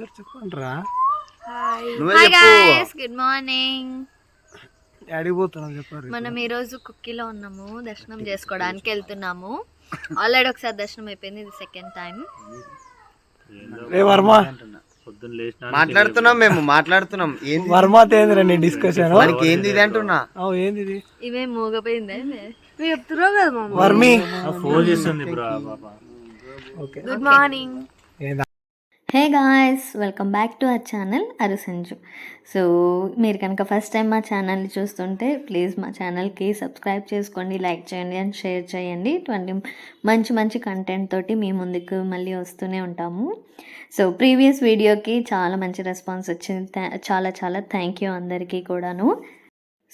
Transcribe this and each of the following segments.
చెప్పండిరా. Hi guys good morning daddy పోతున్నాను చెప్పారు మనం ఈ రోజు కుక్కీలో ఉన్నాము దర్శనం చేసుకోవడానికి వెళ్తున్నాము. ఆల్రెడీ ఒకసారి దర్శనం అయిపోయింది ఇది సెకండ్ టైం రే వర్మ. మాట్లాడుతున్నాం మేము మాట్లాడుతున్నాం. ఏంది? వర్మ తేంద్ర నీ డిస్కషన్ మనకి ఏంది ఇది అంటున్నా? ఏంది ఇది ఇవే మూగపోయిందే వర్మి. ఫోన్ చేస్తుంది బ్రో పాప. ఓకే గుడ్ మార్నింగ్ ఏందా? Hey guys welcome back to our channel Arusanju. So మీరు కనుక ఫస్ట్ టైం మా ఛానల్ని చూస్తుంటే ప్లీజ్ మా ఛానల్కి సబ్స్క్రైబ్ చేసుకోండి లైక్ చేయండి అండ్ షేర్ చేయండి. ఇటువంటి మంచి మంచి కంటెంట్ తోటి మీ ముందుకు మళ్ళీ వస్తూనే ఉంటాము. సో ప్రీవియస్ వీడియోకి చాలా మంచి రెస్పాన్స్ వచ్చింది. చాలా చాలా థ్యాంక్ యూ అందరికీ కూడాను.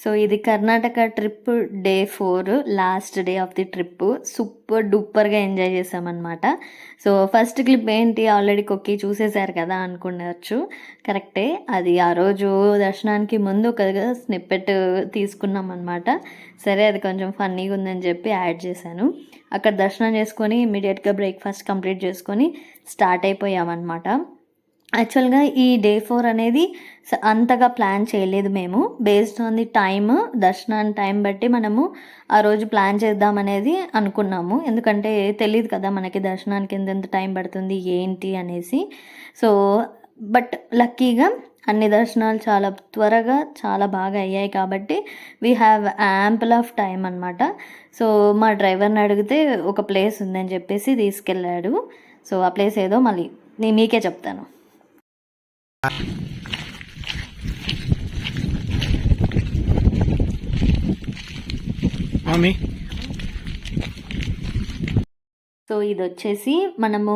సో ఇది Karnataka trip day four last day of the trip super డూపర్గా enjoy చేసామన్నమాట. సో ఫస్ట్ క్లిప్ ఏంటి? ఆల్రెడీ కొక్కి చూసేశారు కదా అనుకునవచ్చు కరెక్టే అది ఆ రోజు దర్శనానికి ముందు ఒక స్నిప్పెట్ తీసుకున్నాం అనమాట సరే అది కొంచెం ఫన్నీగా ఉందని చెప్పి యాడ్ చేశాను. అక్కడ దర్శనం చేసుకొని ఇమీడియట్గా బ్రేక్ఫాస్ట్ కంప్లీట్ చేసుకొని స్టార్ట్ అయిపోయామన్నమాట. యాక్చువల్గా ఈ డే ఫోర్ అనేది స- అంతగా ప్లాన్ చేయలేదు మేము. బేస్డ్ ఆన్ ది టైమ్ దర్శనాన్ని టైం బట్టి మనము ఆ రోజు ప్లాన్ చేద్దామనేది అనుకున్నాము. ఎందుకంటే తెలియదు కదా మనకి దర్శనానికి ఎంతెంత టైం పడుతుంది ఏంటి అనేసి. సో బట్ లక్కీగా అన్ని దర్శనాలు చాలా త్వరగా చాలా బాగా అయ్యాయి కాబట్టి we have ample of time అనమాట సో మా డ్రైవర్ని అడిగితే ఒక ప్లేస్ ఉందని చెప్పేసి తీసుకెళ్ళాడు. సో ఆ ప్లేస్ ఏదో మళ్ళీ నేను మీకే చెప్తాను. మమ్మీ. సో ఇది వచ్చేసి మనము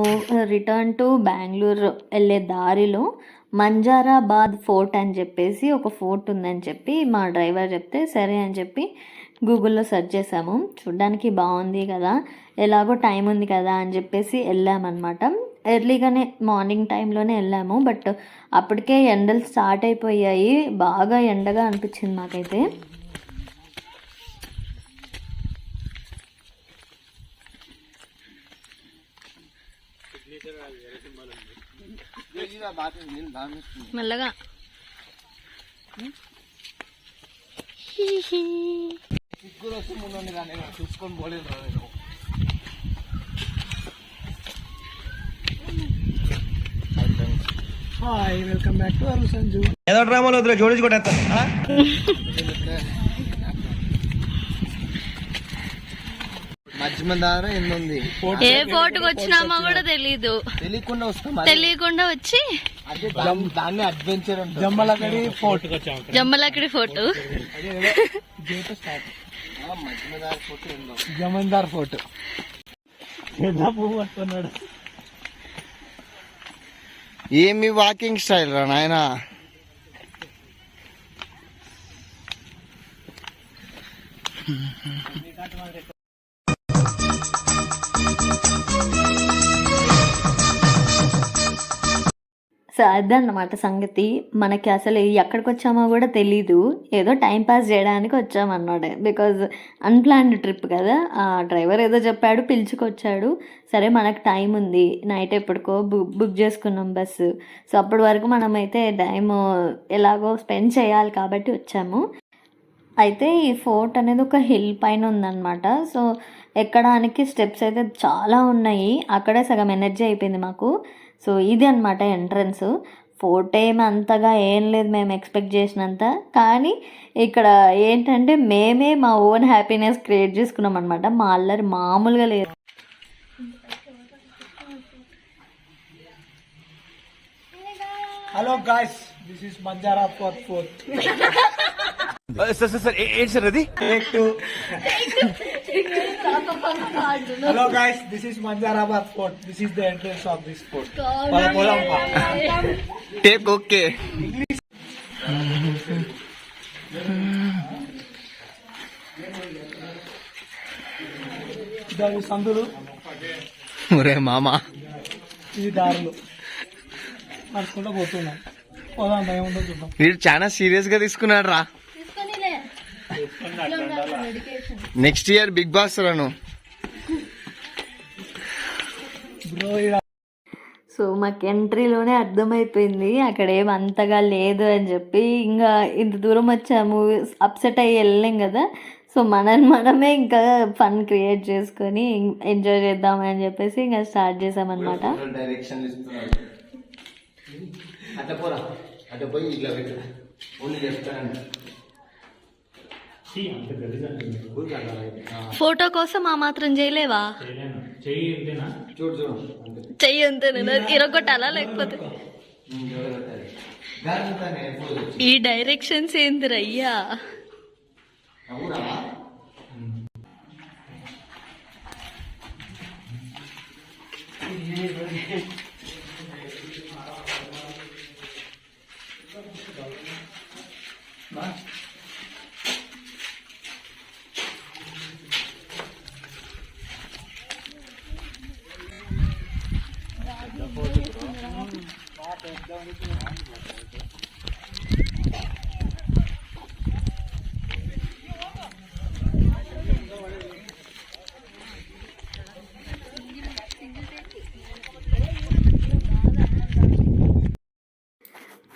రిటర్న్ టు బెంగళూరు వెళ్ళే దారిలో మంజారాబాద్ ఫోర్ట్ అని చెప్పేసి ఒక ఫోర్ట్ ఉందని చెప్పి మా డ్రైవర్ చెప్తే సరే అని చెప్పి గూగుల్లో సెర్చ్ చేసాము. చూడ్డానికి బాగుంది కదా. ఎలాగో టైం ఉంది కదా అని చెప్పేసి వెళ్ళామన్నమాట. ఎర్లీగానే మార్నింగ్ టైంలోనే వెళ్ళాము. బట్ అప్పటికే ఎండలు స్టార్ట్ అయిపోయాయి. బాగా ఎండగా అనిపించింది మాకైతే. మెల్లగా. చూసుకొని పోలేదు హాయ్ వెల్కమ్ బ్యాక్ టు అరు సంజు ఏదో డ్రామాలో మందారం ఎన్ని ఉంది ఏ వచ్చినామో కూడా తెలీదు తెలియకుండా వస్తాం తెలియకుండా వచ్చి అదే దాన్ని- అడ్వెంచర్ జమ్మలకడి ఫోర్ట్ జమ్మలక్కడి ఫోటో మధ్య మందారం ఫోటో ఏందో జమీందార్ ఫోర్ట్ ఏమి వాకింగ్ స్టైల్ రా నాయన? సో అదన్నమాట సంగతి. మనకి అసలు ఎక్కడికి వచ్చామో కూడా తెలీదు. ఏదో టైం పాస్ చేయడానికి వచ్చామన్నాడే బికాజ్ అన్ప్లాన్డ్ ట్రిప్ కదా. ఆ డ్రైవర్ ఏదో చెప్పాడు పిలుచుకొచ్చాడు. సరే మనకు టైం ఉంది. నైట్ ఎప్పటికో బుక్ బుక్ చేసుకున్నాం బస్సు. సో అప్పటి వరకు మనమైతే టైం ఎలాగో స్పెండ్ చేయాలి కాబట్టి వచ్చాము. అయితే ఈ ఫోర్ట్ అనేది ఒక హిల్ పైన ఉందన్నమాట. సో ఎక్కడానికి స్టెప్స్ అయితే చాలా ఉన్నాయి. అక్కడే సగం ఎనర్జీ అయిపోయింది మాకు. సో ఇది అనమాట ఎంట్రన్స్. ఫోర్ట్ ఏమి అంతగా ఏం లేదు మేము ఎక్స్పెక్ట్ చేసినంత. కానీ ఇక్కడ ఏంటంటే మేమే మా ఓన్ హ్యాపీనెస్ క్రియేట్ చేసుకున్నాం అనమాట మా అల్లరి మామూలుగా లేదు. Hello guys this is Manjara for fourth sir sir sir ఏంటి సార్ అది? Hello guys this is Manjarabad fort this is the entrance of this fort take okay దాని సందులు. ఒరే మామా. ఈ దారులు. నడుచుకుంటూ పోతున్నాం. పోదాం భయం ఉందో చూద్దాం. వీడు చాలా సీరియస్గా తీసుకున్నాడు రా నెక్స్ట్ ఇయర్ బిగ్ బాస్ రాను. సో మాకు ఎంట్రీలోనే అర్థమైపోయింది. అక్కడ ఏం అంతగా లేదు అని చెప్పి ఇంకా ఇంత దూరం వచ్చాము అప్సెట్ అయ్యి వెళ్ళలేం కదా. సో మనని మనమే ఇంకా ఫన్ క్రియేట్ చేసుకొని ఎంజాయ్ చేద్దామని చెప్పేసి ఇంకా స్టార్ట్ చేసామన్నమాట. పోరా పోయి ఇట్లా ఓన్లీ చెప్తానండి ఫోటో కోసం ఆ మాత్రం చేయలేవా? చెయ్యి అంతేనా ఇరగొట్టాలా లేకపోతే? ఈ డైరెక్షన్స్ ఏంది రయ్యా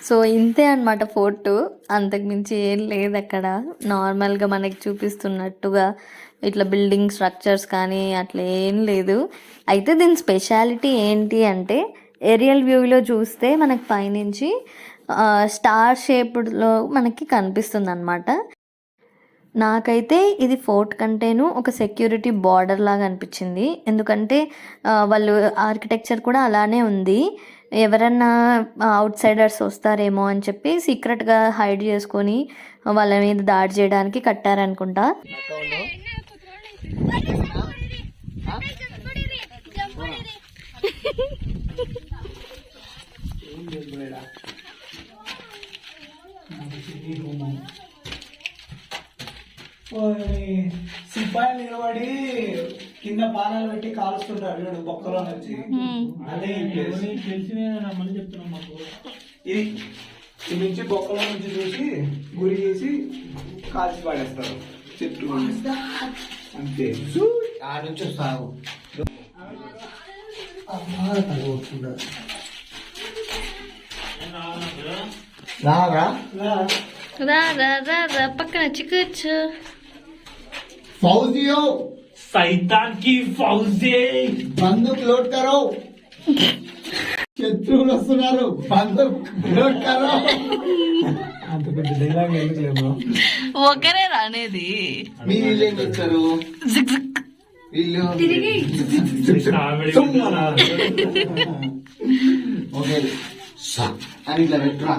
సో ఇంతే అనమాట ఫోటో. అంతకుమించి ఏం లేదు అక్కడ. నార్మల్గా మనకి చూపిస్తున్నట్టుగా ఇట్లా బిల్డింగ్ స్ట్రక్చర్స్ కానీ అట్లా ఏం లేదు. అయితే దీని స్పెషాలిటీ ఏంటి అంటే ఏరియల్ వ్యూలో చూస్తే మనకి పైనుంచి స్టార్ షేప్లో మనకి కనిపిస్తుంది అనమాట నాకైతే ఇది ఫోర్ట్ కంటేను ఒక సెక్యూరిటీ బార్డర్ లాగా అనిపించింది. ఎందుకంటే వాళ్ళు ఆర్కిటెక్చర్ కూడా అలానే ఉంది. ఎవరన్నా అవుట్ సైడర్స్ వస్తారేమో అని చెప్పి సీక్రెట్గా హైడ్ చేసుకొని వాళ్ళ మీద దాడి చేయడానికి కట్టారనుకుంటా. సిపాయి నిలబడి కింద పానాలు పెట్టి కాలుస్తుంటారు వీడు బొక్కలో నుంచి. అదే తెలిసినే చెప్తున్నాం మాకు. ఇది ఇది నుంచి బొక్కలో నుంచి చూసి గురి చేసి కాల్చి పాడేస్తారు. చెట్టు అంతే. ఆ నుంచి వస్తావు. రారా రా రా రా రా పక్కన చిక్కుచ్చు फौजियों సైతాన్ కి ఫౌజే बंदूक लोड करो శత్రువులు వస్తున్నారు బందూక్ లోడ్ కరో అంత పెద్ద డైలాగ్ ఎందుకు లేదు ఒకరే రానేది మీరు వీళ్ళు ఏం చేస్తారు వీళ్ళు ఓకే సా అని ఇట్లా పెట్టురా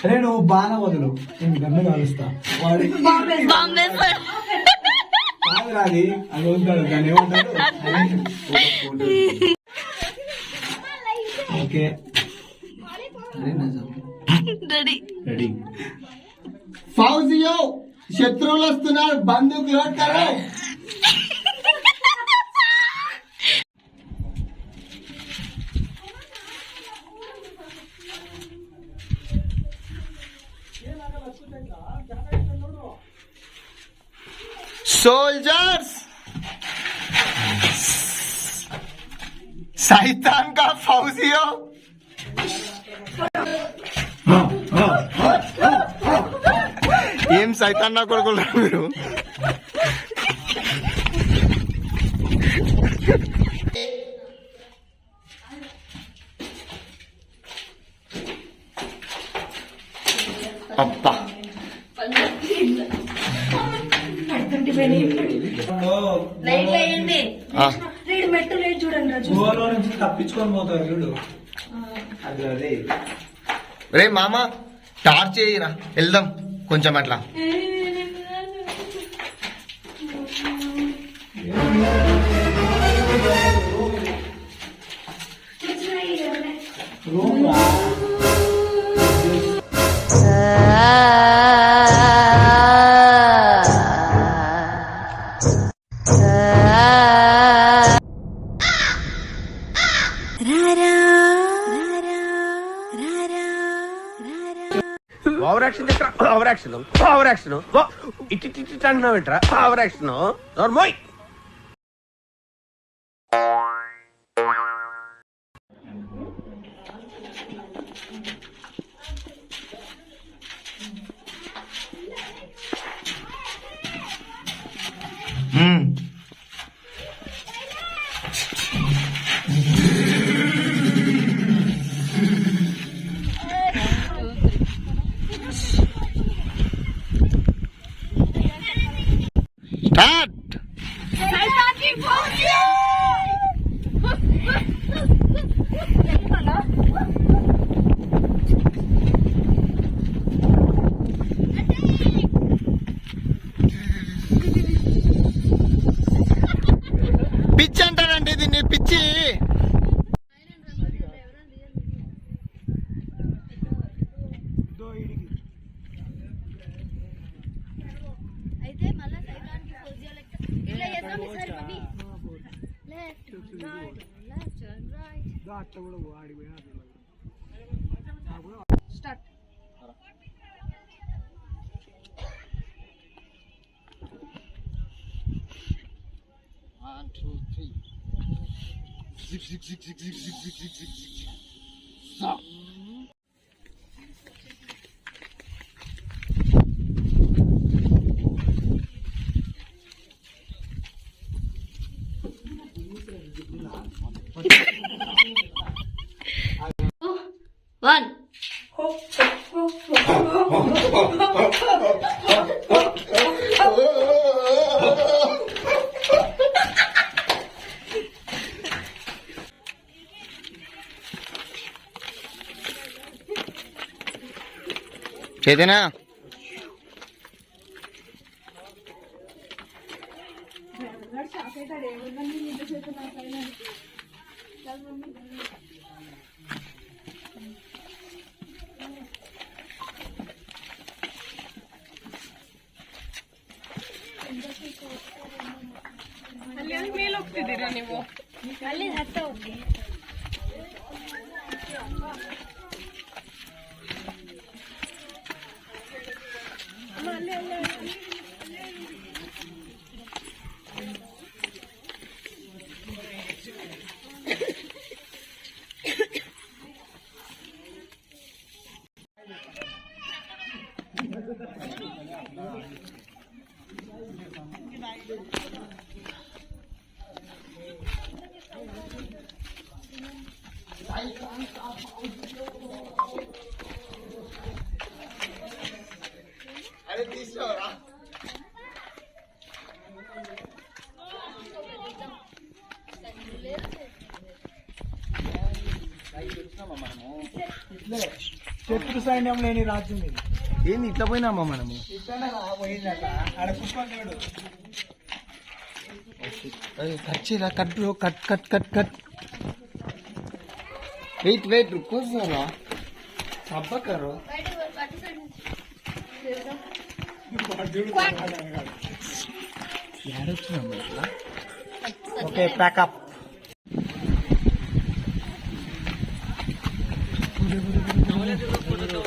అరే నువ్వు బాగా వదులు. నేను గన్ను కాలుస్తా. వాడి కాదు రాది అది వదులుతాడు దాన్ని ఓకే. రెడీ రెడీ ఫౌజియో శత్రువులు వస్తున్నారు బందూక్ లోడ్ కరో सोल्जर्स शैतान का फौजियों ఏం సైతాన్ నా కొడుకులు మీరు అబ్బా ఆ, గోలో నుంచి తప్పించుకొని పోతారు అదే రే మామ టార్చ్ చేయరా? వెళ్దాం కొంచెం అట్లా. యాక్షన్ ఓవర్ యాక్షన్ ఇట్టి ఇట్టి అంటున్నావు ఏంట్రా ఓవర్ యాక్షన్ నోర్మోయ్ అట్లా కూడా ఆడిపోయినా స్టార్ట్ వన్ ఏదైనా ಮೇಲೆ ಹೋಗ್ತಿದ್ದೀರಾ ನೀವು శత్రు సైన్యం లేని రాజ్యం ఇది ఏంది ఇట్లా పోయినామా మనము? కట్ చేయరా cut bro cut cut cut cut. Wait wait రుకో జరా సబ్బ కరో ఏడొచ్చినాము ఇట్లా? ఓకే ప్యాకప్ నువ్వు